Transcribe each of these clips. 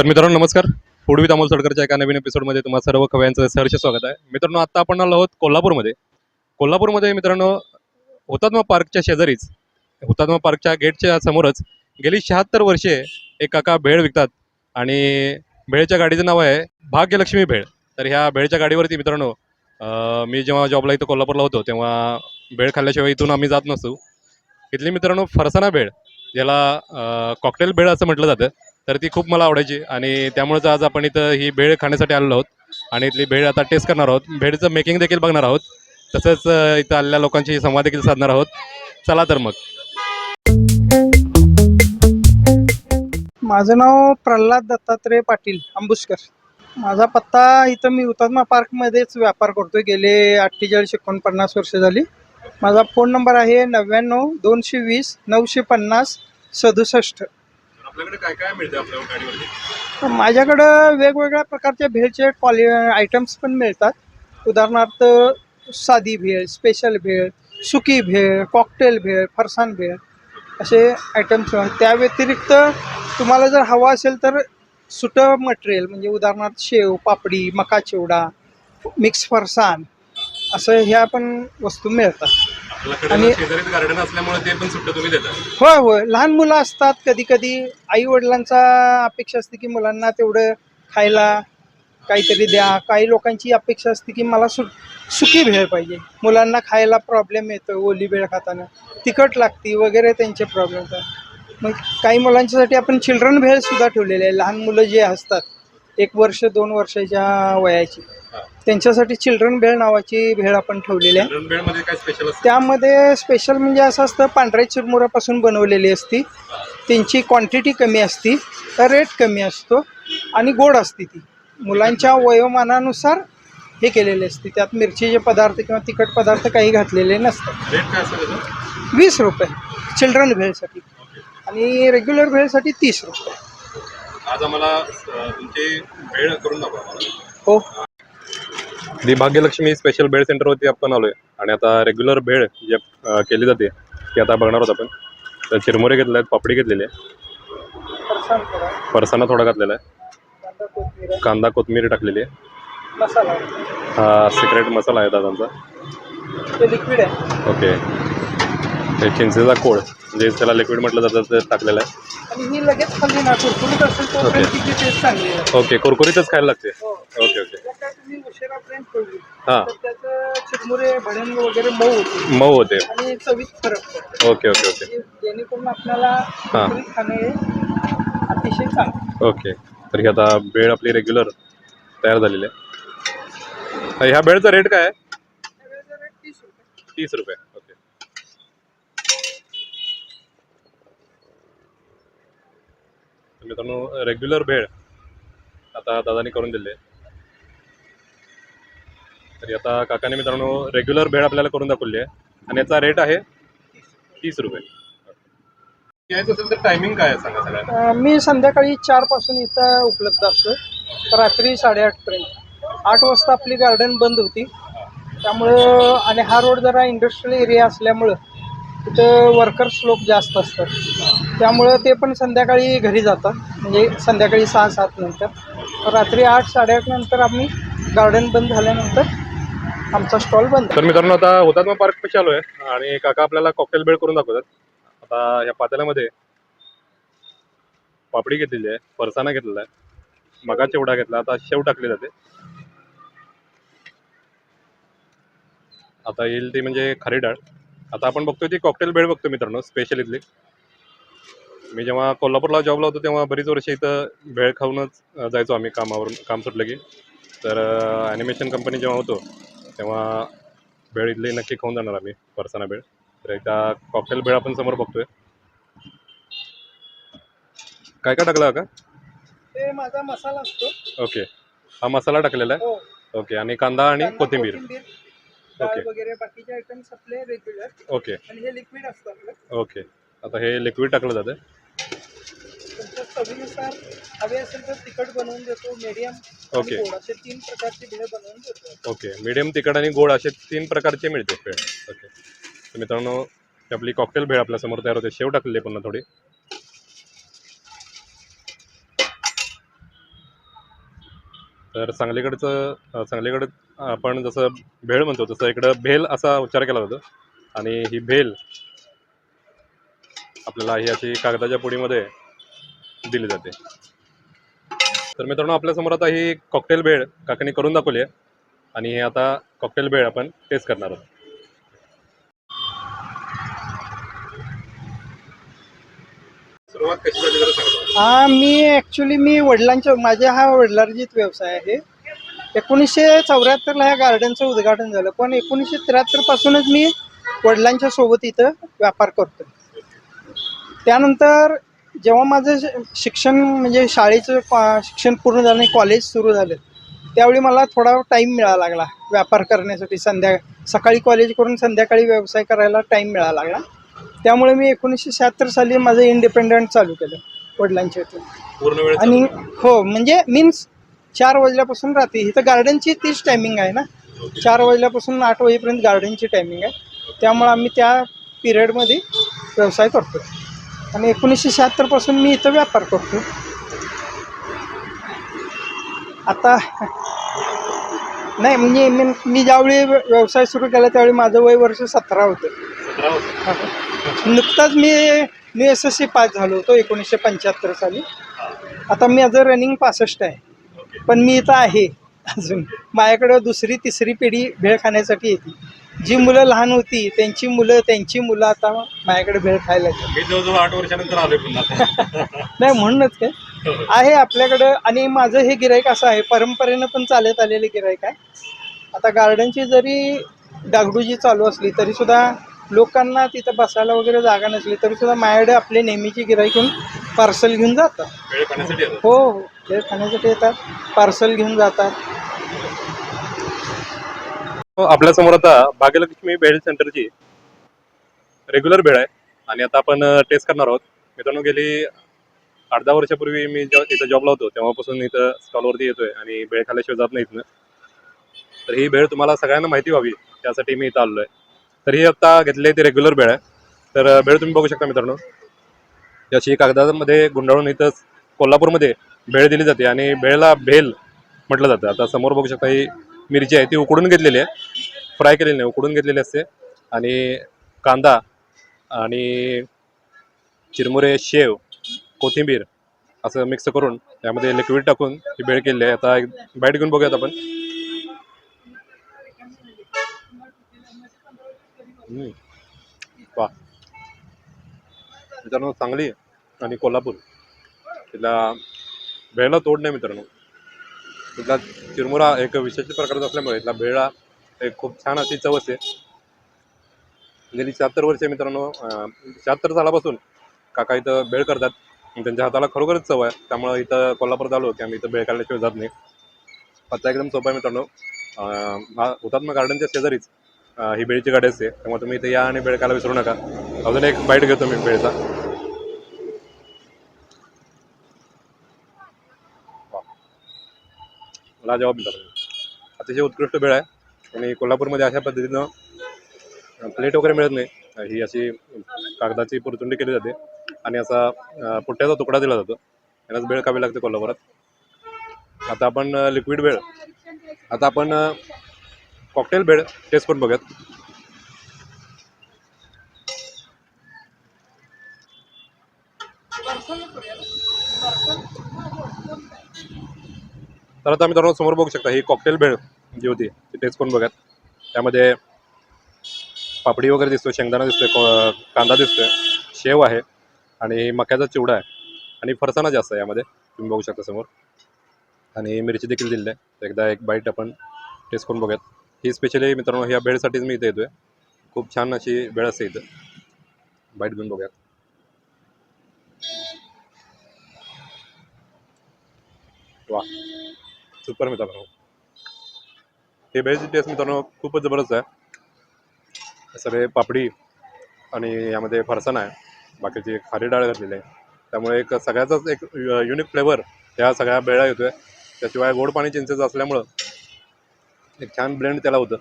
तर मित्रांनो नमस्कार. फूड विथ अमोल सडकरच्या एका नवीन एपिसोडमध्ये तुम्हाला सर्व खव्यांचं सहर्ष स्वागत आहे. मित्रांनो आता आपण आलो आहोत कोल्हापूरमध्ये. कोल्हापूरमध्ये मित्रांनो हुतात्मा पार्कच्या शेजारीच हुतात्मा पार्कच्या गेटच्या समोरच गेली शहात्तर वर्षे एक काका भेळ विकतात आणि भेळच्या गाडीचं नाव आहे भाग्यलक्ष्मी भेळ. तर ह्या भेळच्या गाडीवरती मित्रांनो मी जेव्हा जॉबला इथं कोल्हापूरला होतो तेव्हा भेळ खाल्ल्याशिवाय इथून आम्ही जात नसतो इथली मित्रांनो फरसाना भेळ ज्याला कॉकटेल भेळ असं म्हटलं जातं. तर ती खूप मला आवडायची. आणि त्यामुळेच आज आपण इथं ही भेळ खाण्यासाठी आलेलो आहोत. आणि इथली भेळ आता टेस्ट करणार आहोत. भेळचं मेकिंग देखील बघणार आहोत. तसंच इथं आलेल्या लोकांशी संवाद देखील साधणार आहोत. चला तर मग. माझं नाव प्रल्हाद दत्तात्रय पाटील आंबुसकर माझा पत्ता इथं मी हुतात्मा पार्कमध्येच व्यापार करतोय. गेले अठ्ठेचाळीस एकोणपन्नास वर्ष झाली. माझा फोन नंबर आहे नव्याण्णव दोनशे वीस नऊशे पन्नास सदुसष्ट. आपल्याकडे काय काय आपल्या गाडीवरती? माझ्याकडं वेगवेगळ्या प्रकारचे भेळचे क्वालि आयटम्स पण मिळतात. उदाहरणार्थ साधी भेळ स्पेशल भेळ सुकी भेळ कॉकटेल भेळ फरसाण भेळ असे आयटम्स त्या व्यतिरिक्त तुम्हाला जर हवा असेल तर सुटं मटेरियल म्हणजे उदाहरणार्थ शेव पापडी मका चिवडा मिक्स फरसाण असं ह्या पण वस्तू मिळतात. आणि- शेजारीच गार्डन असल्यामुळे ते पण सुट्ट तुम्ही देता होय होय. लहान मुलं असतात कधी कधी आई वडिलांचा अपेक्षा असते की मुलांना तेवढं खायला काहीतरी द्या. काही लोकांची अपेक्षा असते की मला सु सुकी भेळ पाहिजे. मुलांना खायला प्रॉब्लेम येतो ओली भेळ खाताना. तिखट लागती वगैरे त्यांचे प्रॉब्लेम मग काही मुलांच्यासाठी आपण चिल्ड्रन भेळ सुद्धा ठेवलेले आहे. लहान मुलं जे असतात एक वर्ष दोन वर्षाच्या वयाची. त्यांच्यासाठी चिल्ड्रन भेळ नावाची भेळ आपण ठेवलेली आहे. भेळमध्ये काय स्पेशल असतं? त्यामध्ये स्पेशल म्हणजे असं असतं पांढऱ्या चिरमुऱ्यापासून बनवलेली असती. त्यांची क्वांटिटी कमी असती रेट कमी असतो आणि गोड असते ती. मुलांच्या वयोमानानुसार हे केलेले असते. त्यात मिरचीचे पदार्थ किंवा तिखट पदार्थ काही घातलेले नसतात. रेट काय असतं त्याचं? वीस रुपये चिल्ड्रन भेळसाठी. आणि रेग्युलर भेळसाठी तीस रुपये. आज आम्हाला तुमची भेळ करून दाखवा आम्हाला. हो. दी भाग्यलक्ष्मी स्पेशल भेळ सेंटरवरती आपण आलोय. आणि आता रेग्युलर भेळ जे केली जाते ती आता बघणार आहोत आपण. तर चिरमुरे घेतले आहेत पापडी घेतलेली आहे. फरसाण थोडा, फरसाणा थोडा घातलेला आहे. कांदा कोथिंबीर. टाकलेली आहे. मसाला. हा सिक्रेट मसाला आहे दादांचा ते लिक्विड आहे. ओके. हे चिंचेचा कोळ म्हणजे त्याला लिक्विड म्हटलं जातं ते टाकलेलं आहे. आणि ही लगेच खाल्ली ना कुरकुरीत असेल ओके. तिची टेस्ट चांगली आहे. ओके कुरकुरीतच खायला लागते. हो. Okay okay. जर का तुम्ही उशिरापर्यंत ठेवली हां. तर त्याचं चिरमुरे भडंग वगैरे मऊ होते. मऊ होते. आणि चवीत फरक पडतो. Okay okay okay. जे- जेणेकरून आपल्याला कुरकुरीत खाणे अतिशय चांगलं. ओके. तर ही आता भेळ आपली रेग्युलर तयार झालेली आहे. ह्या भेळचा रेट काय आहे? तीस रुपये. तीस रुपये ओके तर मित्रांनो रेग्युलर भेळ आता दादानी करून दिले. तरी आता काकाने मित्रांनो रेग्युलर भेळ आपल्याला करून दाखवली आहे. आणि याचा रेट आहे तीस रुपये. यायचं असेल तर टायमिंग काय सांगा सगळ्यांना? मी संध्याकाळी चारपासून इथं उपलब्ध असतो रात्री साडेआठपर्यंत आठ वाजता आपली गार्डन बंद होती. त्यामुळं आणि हा रोड जरा इंडस्ट्रियल एरिया असल्यामुळं तिथं वर्कर्स लोक जास्त असतात. त्यामुळं ते पण संध्याकाळी घरी जातात. म्हणजे संध्याकाळी सहा सात नंतर. रात्री आठ साडेआठ नंतर आम्ही गार्डन बंद झाल्यानंतर आमचा स्टॉल बंद तर मित्रांनो आता हुतात्मा पार्क पशी आलो आहे आणि काका आपल्याला कॉकटेल बेड करून दाखवतात. आता या पातेल्यामध्ये पापडी घेतलेली आहे फरसाणा घेतलेला आहे. मगा चिवडा घेतला आता शेव टाकली जाते. आता येईल ती म्हणजे खरी डाळ. आता आपण बघतोय ती कॉकटेल बेड बघतो मित्रांनो स्पेशल इथली. मी जेव्हा कोल्हापूरला जॉबला होतो तेव्हा बरीच वर्ष इथं भेळ खाऊनच जायचो आम्ही कामावरून काम सुटलं की. तर ॲनिमेशन कंपनी जेव्हा होतो तेव्हा भेळ इथली नक्की खाऊन जाणार आम्ही फरसाणा भेळ तर एकदा कॉकटेल भेळ आपण समोर बघतोय. काय काय टाकलं का ते माझा मसाला असतो. ओके. हा मसाला टाकलेला आहे? हो. ओके. आणि कांदा आणि कोथिंबीर? ओके. वगैरे बाकीचे आयटम्स आपले रेग्युलर ओके. आणि हे लिक्विड असतं आपलं. ओके. आता हे लिक्विड टाकलं जातं. तुमच्या चवीनुसार हवे असेल तर तिखट बनवून देतो मीडियम ओके. गोड असे तीन प्रकारची भेळ बनवून देतो. ओके मीडियम तिखट आणि गोड असे तीन प्रकारचे मिळते भेळ ओके तर मित्रांनो ही आपली कॉकटेल भेळ आपल्यासमोर तयार होते. शेव टाकलेली आहे पुन्हा थोडी. तर सांगलीकडचं अं, सांगलीकडे आपण जसं भेळ म्हणतो तसं इकडं भेल असा उच्चार केला जातो. आणि ही भेल आपल्याला ही अशी कागदाच्या पुडीमध्ये दिली जाते. तर मित्रांनो आपल्यासमोर आता ही कॉकटेल भेळ काकणी करून दाखवली आहे. आणि हे आता कॉकटेल भेळ आपण टेस्ट करणार आहोत. हा मी ॲक्च्युली मी वडिलांच्या माझ्या हा वडिलार्जित व्यवसाय आहे. एकोणीसशे चौऱ्याहत्तरला ह्या गार्डनचं उद्घाटन झालं. पण एकोणीसशे त्र्याहत्तर पासूनच मी वडिलांच्या सोबत इथं व्यापार करतो त्यानंतर जेव्हा माझं शिक्षण म्हणजे शाळेचं शिक्षण पूर्ण झालं आणि कॉलेज सुरू झालं त्यावेळी मला थोडा टाईम मिळायला लागला. व्यापार करण्यासाठी संध्या सकाळी कॉलेज करून संध्याकाळी व्यवसाय करायला टाईम मिळायला लागला. त्यामुळे मी एकोणीसशे शहात्तर साली माझं इंडिपेंडंट चालू केलं वडिलांच्या इथून आणि हो म्हणजे मीन्स चार वाजल्यापासून रात्री इथं गार्डनची तीच टायमिंग आहे ना? चार वाजल्यापासून आठ वाजेपर्यंत गार्डनची टायमिंग आहे. त्यामुळे आम्ही त्या पिरियडमध्ये व्यवसाय करतो आणि एकोणीसशे शहात्तरपासून मी इथं व्यापार करतो. आता नाही म्हणजे मी मी ज्यावेळी व्य- व्यवसाय सुरू केला त्यावेळी माझं वय वर्ष सतरा होतं. नुकताच मी मी एस एस सी पास झालो होतो एकोणीसशे पंच्याहत्तर साली. आता माझं रनिंग पासष्ट आहे. पण मी इथं आहे अजून. माझ्याकडं दुसरी तिसरी पिढी भेळ खाण्यासाठी येते. जी मुलं लहान होती त्यांची मुलं त्यांची मुलं आता माझ्याकडे भेळ खायला येतात. मी जवळजवळ आठ वर्षानंतर आलोय पुन्हा. नाही म्हणूनच काय? आहे आपल्याकडं आणि माझं हे गिराईक असं आहे परंपरेनं पण चालत आलेले गिराईक आहे. आता गार्डनची जरी डागडुजी चालू असली तरी सुद्धा लोकांना तिथं बसायला वगैरे जागा नसली तरी सुद्धा माझ्याकडे आपले नेहमीची गिराईक येऊन पार्सल घेऊन जातात. वेळ खाण्यासाठी आलो. हो हो भेळ खाण्यासाठी येतात पार्सल घेऊन जातात. हो, आपल्यासमोर आता भाग्यलक्ष्मी भेळ सेंटरची रेग्युलर भेळ आहे. आणि आता आपण टेस्ट करणार आहोत. मित्रांनो गेली आठ दहा वर्षापूर्वी मी जेव्हा इथं जॉबला होतो तेव्हापासून इथं स्टॉलवरती येतोय आणि भेळ खाल्ल्याशिवाय जात नाही इथनं. तर ही भेळ तुम्हाला सगळ्यांना माहिती व्हावी त्यासाठी मी इथं आलो आहे तर ही आता घेतली ती रेग्युलर भेळ आहे. तर भेळ तुम्ही बघू शकता मित्रांनो. याची अशी कागदामध्ये गुंडाळून इथं कोल्हापूरमध्ये भेळ दिली जाते आणि भेळला भेल म्हटलं जातं. आता समोर बघू शकता ही मिरची आहे ती उकडून घेतलेली आहे. फ्राय केलेली नाही उकडून घेतलेली असते. आणि कांदा आणि चिरमुरे शेव कोथिंबीर असं मिक्स करून त्यामध्ये लिक्विड टाकून ही भेळ केलेली आहे. आता एक बाईट घेऊन बघूयात आपण. वा मित्रांनो सांगली आणि कोल्हापूर. तिला भेळला तोड नाही मित्रांनो. तिथला चिरमुरा एक विशेष प्रकारचा असल्यामुळे इथला भेळा एक खूप छान अशी चव असते. गेली शहात्तर वर्षे मित्रांनो शहात्तर सालापासून काका इथं भेळ करतात. त्यांच्या हाताला खरोखरच चव आहे. त्यामुळं इथं कोल्हापूरात आलो की आम्ही इथं भेळ काढल्याशिवाय जात नाही. पत्ता एकदम सोपा आहे मित्रांनो. हा हुतात्मा गार्डनच्या शेजारीच ही भेळची गाडी असते. त्यामुळे तुम्ही इथे या आणि भेळ खायला विसरू नका. अजून एक बाईट घेतो मी लाजवाब मिळतात अतिशय उत्कृष्ट भेळ आहे. आणि कोल्हापूरमध्ये अशा पद्धतीनं प्लेट वगैरे मिळत नाही. ही अशी कागदाची पुरतुंडी केली जाते. आणि असा पुट्ट्याचा तुकडा दिला जातो. यालाच भेळ कावी लागते कोल्हापुरात. आता आपण लिक्विड भेळ आता आपण कॉकटेल भेळ टेस्ट करून बघूयात. तर आता मित्रांनो समोर बघू शकता ही कॉकटेल भेळ जी होती ती टेस्ट करून बघात? त्यामध्ये पापडी वगैरे दिसतो शेंगदाणा दिसतोय कांदा दिसतोय शेव आहे आणि मक्याचा चिवडा आहे आणि फरसाणा जास्त आहे यामध्ये तुम्ही बघू शकता समोर. आणि मिरची देखील दिलेली आहे. एकदा एक बाईट आपण टेस्ट करून बघूयात. ही स्पेशली मित्रांनो ह्या भेळसाठीच मी इथे येतोय. खूप छान अशी भेळ असते इथं. बाईट घेऊन बघूयात. वा सुपर मित्रांनो. हे बेस्ट टेस्ट मित्रांनो खूपच जबरदस्त आहे. सगळे पापडी आणि यामध्ये फरसाण आहे. बाकीची खारी डाळ घातलेली आहे. त्यामुळे एक सगळ्याचाच एक युनिक फ्लेवर त्या सगळ्या बेळा येतोय. त्याशिवाय गोड पाणी चिंचेचं असल्यामुळं एक छान ब्लेंड त्याला होतं.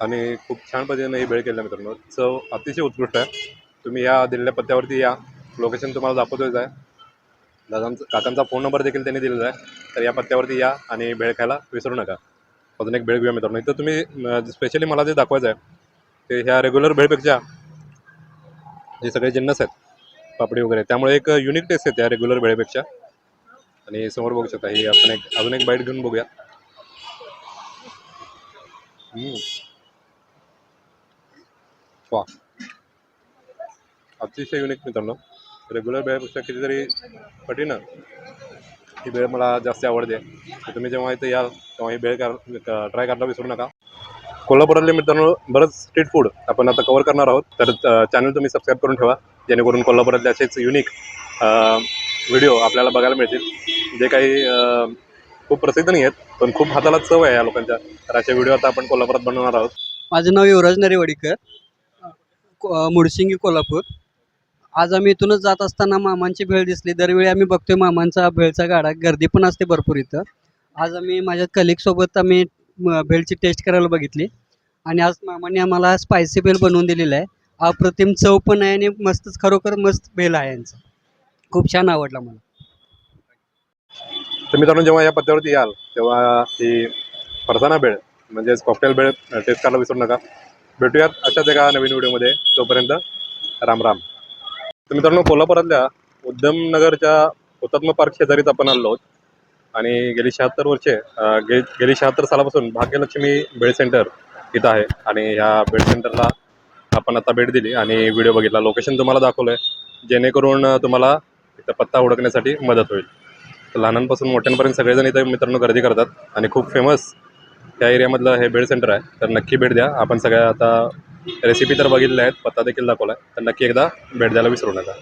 आणि खूप छान पद्धतीने ही बेळ केली मित्रांनो. चव अतिशय उत्कृष्ट आहे. तुम्ही या दिलेल्या पत्त्यावरती या. लोकेशन तुम्हाला दाखवतोच आहे. दादांचा काकांचा फोन नंबर देखील त्यांनी दिलेला आहे. तर या पत्त्यावरती या आणि भेळ खायला विसरू नका. अजून एक भेळ घेऊया मित्रांनो. इथं तुम्ही स्पेशली मला जे दाखवायचं आहे ते ह्या रेग्युलर भेळपेक्षा जे सगळे जिन्नस आहेत पापडी वगैरे त्यामुळे एक युनिक टेस्ट येते या रेग्युलर भेळेपेक्षा. आणि समोर बघू शकता ही आपण एक अजून एक बाईट घेऊन बघूया. वा अतिशय युनिक मित्रांनो. रेग्युलर वेळेपेक्षा कितीतरी कठीण ही बेळ मला जास्त आवडते. तर तुम्ही जेव्हा इथे याल तेव्हा ही भेळ ट्राय करायला विसरू नका. कोल्हापुरातले मित्रांनो बरंच स्ट्रीट फूड आपण आता कवर करणार आहोत. तर चॅनल तुम्ही सबस्क्राईब करून ठेवा. जेणेकरून कोल्हापुरातले असेच युनिक व्हिडिओ आपल्याला बघायला मिळतील. जे काही खूप प्रसिद्ध नाही आहेत पण खूप हाताला चव आहे या लोकांच्या. तर अशा व्हिडिओ आता आपण कोल्हापुरात बनवणार आहोत. माझं नाव युवराज नरेवाडीकर. मुडसिंगी मुळशिंगी कोल्हापूर. आज आम्ही इथूनच जात असताना मामांची भेळ दिसली. दरवेळी आम्ही बघतोय मामांचा भेळचा गाडा. गर्दी पण असते भरपूर इथं. आज आम्ही माझ्या कलिगसोबत आम्ही भेळची टेस्ट करायला बघितली. आणि आज मामांनी आम्हाला स्पायसी भेळ बनवून दिलेला आहे. अप्रतिम चव पण आहे आणि मस्तच खरोखर मस्त भेळ आहे यांचं. खूप छान आवडला मला. तर मित्रांनो जेव्हा या पत्त्यावरती याल तेव्हा ती फरसाना भेळ म्हणजेच कॉकटेल भेळ टेस्ट करायला विसरू नका. भेटूयात अशाच एका नवीन व्हिडिओमध्ये तोपर्यंत राम राम. तर मित्रांनो कोल्हापुरातल्या उद्यमनगरच्या हुतात्मा पार्क शेजारीच आपण आलो आहोत. आणि गेली शहात्तर वर्षे गे गेली शहात्तर सालापासून भाग्यलक्ष्मी बेड सेंटर इथं आहे. आणि ह्या भेळ सेंटरला आपण आता भेट दिली आणि व्हिडिओ बघितला. लोकेशन तुम्हाला दाखवलं आहे जेणेकरून तुम्हाला इथं पत्ता ओळखण्यासाठी मदत होईल. तर लहानांपासून मोठ्यांपर्यंत सगळेजण इथे मित्रांनो गर्दी करतात. आणि खूप फेमस त्या एरियामधलं हे बेड सेंटर आहे. तर नक्की भेट द्या. आपण सगळ्या आता रेसिपी तर बघितल्या आहेत पत्ता देखील दाखवला आहे तर नक्की एकदा भेट द्यायला विसरू नका.